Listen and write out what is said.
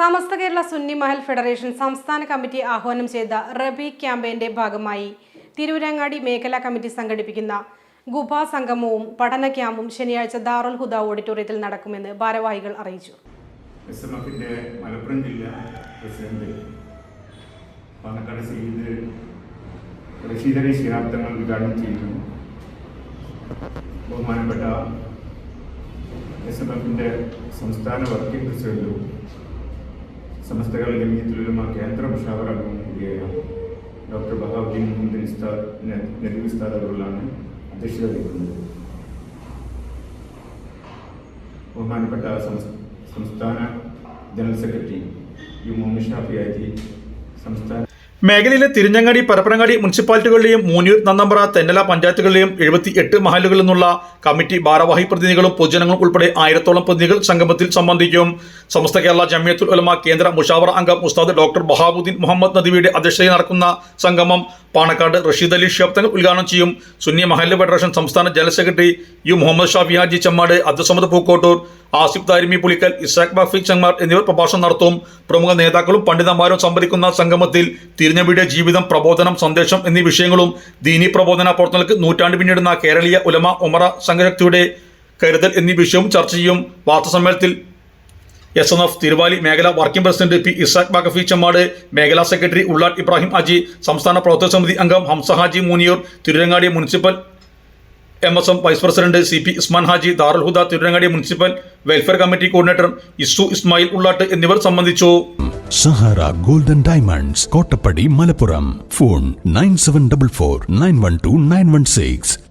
സമസ്ത Kerala Sunni Mahal federation സംസ്ഥാന committee ആഹ്വാനം ചെയ്ത റബി ക്യാമ്പയിന്റെ ഭാഗമായി തിരൂരങ്ങാടി മേഖലാ കമ്മിറ്റി സംഘടിപ്പിക്കുന്ന ഗുബ സംഗമവും പഠന ക്യാമ്പും ശനിയാഴ്ച ദാറുൽ ഹുദ ഓഡിറ്റോറിയത്തിൽ നടക്കുമെന്ന് ഭാരവാഹികൾ അറിയിച്ചു. മലപ്പുറം ജില്ലാ പ്രസിഡന്റ് ഉദ്ഘാടനം ബഹുമാനപ്പെട്ട എസ് എം എഫിന്റെ സംസ്ഥാന വർക്കിംഗ് പ്രസിഡന്റും സമസ്തകളിൽ ജമീയത്തിലുള്ള കേന്ദ്രം ഷാവറാകും കൂടിയായ ഡോക്ടർ ബഹാബുദ്ദീൻ മുഹമ്മദ് നബി ഉസ്താദ് അവരുകളാണ് അധ്യക്ഷത വഹിക്കുന്നത്. ബഹുമാനപ്പെട്ട സംസ്ഥാന general secretary U Muhammad Shafi Haji മേഖലയിലെ തിരുഞ്ഞങ്ങാടി പരപ്പനങ്ങാടി മുനിസിപ്പാലിറ്റികളിലെയും മൂന്നൂർ നന്നമ്പ്ര തെന്നല പഞ്ചായത്തുകളിലെയും എഴുപത്തി എട്ട് മഹലുകളിൽ നിന്നുള്ള കമ്മിറ്റി ഭാരവാഹി പ്രതിനിധികളും പൊതുജനങ്ങളും ഉൾപ്പെടെ ആയിരത്തോളം പ്രതിനിധികൾ സംഗമത്തിൽ സംബന്ധിക്കും. സമസ്ത കേരള ജമിയത്തുൽ ഉലമ കേന്ദ്ര മുഷാവറ അംഗം ഉസ്താദ് ഡോക്ടർ ബഹാബുദ്ദീൻ മുഹമ്മദ് നദിവിയുടെ അധ്യക്ഷതയിൽ നടക്കുന്ന സംഗമം പാണക്കാട് റഷീദ് അലി ഷിയാബ് തങ്ങൾ ഉദ്ഘാടനം ചെയ്യും. സുന്നി മഹല്ല ഫെഡറേഷൻ സംസ്ഥാന general secretary U Muhammad Shafi Haji Chemmad Abdussamad Pookkottur Asif Darimi Pulikkal Ishaq Bafi Changar എന്നിവർ പ്രഭാഷണം നടത്തും. പ്രമുഖ നേതാക്കളും പണ്ഡിതന്മാരും സംഭരിക്കുന്ന സംഗമത്തിൽ തിരുനബിയുടെ ജീവിതം പ്രബോധനം സന്ദേശം എന്നീ വിഷയങ്ങളും ദീനി പ്രബോധന പ്രവർത്തനങ്ങൾക്ക് നൂറ്റാണ്ട് പിന്നിടുന്ന കേരളീയ ഉലമ ഉമറ സംഘശക്തിയുടെ കരുതൽ എന്നീ വിഷയവും ചർച്ച ചെയ്യും. വാർത്താസമ്മേളനത്തിൽ എസ് എൻ എഫ് തിരുവാലി മേഖല working president P Ishaq Bagafi Chemmad മേഖലാ സെക്രട്ടറി ഉള്ളാട്ട് ഇബ്രാഹിം അജി സംസ്ഥാന പ്രവർത്തക സമിതി അംഗം Hamza Haji Moonniyur Tirurangadi municipal M S M vice president C P Isman Haji Darul Huda Tirurangadi municipal welfare committee coordinator Isu Ismail Ullatt എന്നിവർ സംബന്ധിച്ചു. Sahara golden diamonds Kottappadi Malappuram. Phone nine seven double four nine one two nine one six.